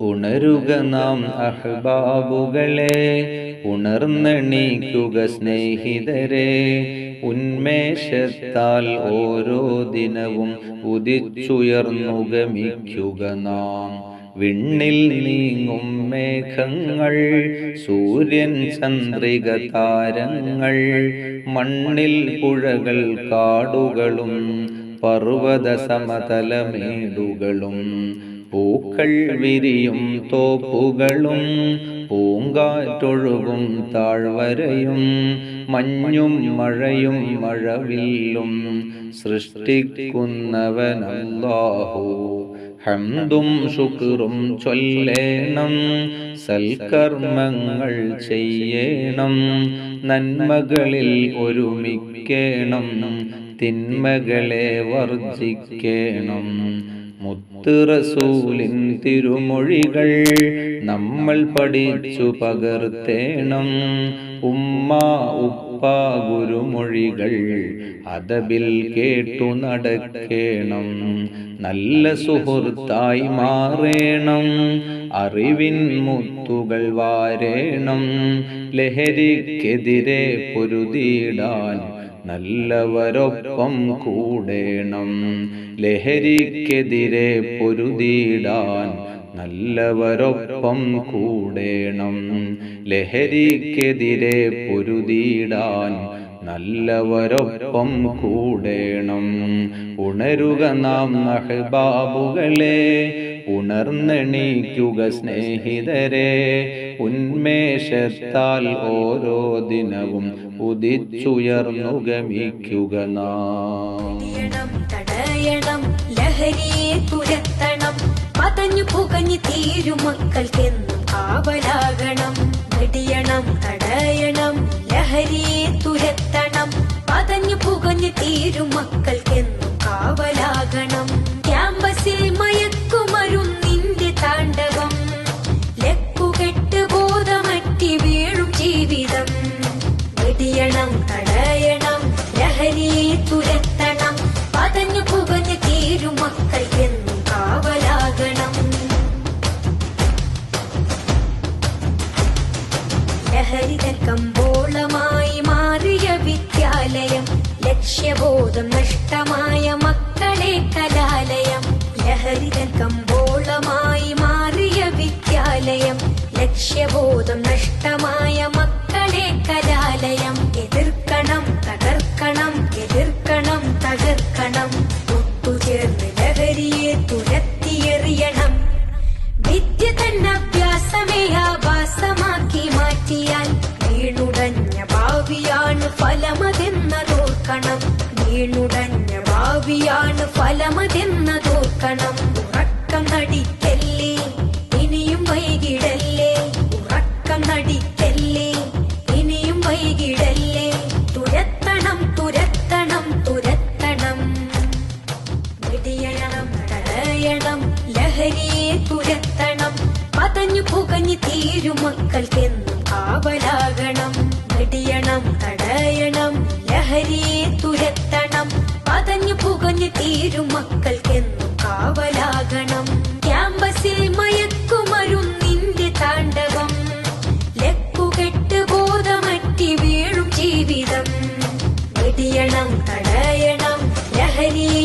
ഉണരുക നാം അഹ്ബാബുകളെ ഉണർന്നെണീക്കുക സ്നേഹിതരെ. ഉന്മേഷത്താൽ ഓരോ ദിനവും ഉദിച്ചുയർന്നു ഗമിക്കുക നാം. വിണ്ണിൽ നീങ്ങും മേഘങ്ങൾ സൂര്യൻ ചന്ദ്രിക താരങ്ങൾ മണ്ണിൽ പുഴകൾ കാടുകളും പർവത സമതലമേടുകളും പൂക്കൾ വിരിയും തോപ്പുകളും പൂങ്കാറ്റൊഴുകും താഴ്വരയും മഞ്ഞും മഴയും മഴവില്ലും സൃഷ്ടിക്കുന്നവനല്ലാഹു. ഹംദും ശുക്റും ചൊല്ലേണം സൽക്കർമ്മങ്ങൾ ചെയ്യണം നന്മകളിൽ ഒരുമിക്കേണം തിന്മകളെ വർജിക്കേണം. മുത്ത് റസൂലിൻ തിരുമൊഴികൾ നമ്മൾ പഠിച്ചു പകർത്തേണം. ഉമ്മ ഉപ്പ ഗുരുമൊഴികൾ അതബിൽ കേട്ടു നടക്കേണം. നല്ല സുഹൃത്തായി മാറേണം. അറിവിൻ മുത്തുകൾ വാരേണം. ലഹരിക്കെതിരെ പൊരുതിയിടാൻ നല്ലവരൊപ്പം കൂടേണം. ലഹരിക്കെതിരെ പൊരുതിയിടാൻ നല്ലവരൊപ്പം കൂടേണം. ലഹരിക്കെതിരെ പൊരുതിയിടാൻ നല്ലവരൊപ്പം കൂടേണം. ഉണരുക നാം അഹ്ബാബുകളെ ഉണർന്നെണീക്കുക സ്നേഹിതരെ ഉന്മേഷത്താൽ ഓരോ ദിനവും ഉദിച്ചുയർന്നു ഗമിക്കുക നാം. ലഹരിയെ തുരത്തണം പതഞ്ഞു പുകഞ്ഞു തീരും ലഹരിയെ തുരത്തണം പതഞ്ഞു പുകഞ്ഞു തീരും മക്കൾക്കെന്നും കാവലാകണം. കമ്പോളമായി മാറിയ വിദ്യാലയം ലക്ഷ്യബോധം നഷ്ടമായ മക്കളെ കലാലയം. ലഹരിതൻ കമ്പോളമായി മാറിയ വിദ്യാലയം ലക്ഷ്യബോധം ഭാവിയാണ് ഫലമതെന്നതോർക്കണം ഉറക്കം നടിക്കല്ലേ? ഇനിയും വൈകിടല്ലേ? ഉറക്കം നടിക്കല്ലേ? ഇനിയും വൈകിടല്ലേ? തുരത്തണം തുരത്തണം തുരത്തണം. വെടിയണം തടയണം ലഹരിയെ തുരത്തണം. പതഞ്ഞു പുകഞ്ഞു തീരും മക്കൾക്കെന്നും മടങ്ങി തീരും മക്കൾക്കെന്നും കാവലാകണം. ക്യാമ്പസിൽ മയക്കുമരുന്നിന്റെ താണ്ഡവം. ലക്കുകെട്ട് ബോധമറ്റി വീഴും ജീവിതം. വെടിയണം തടയണം ലഹരിയെ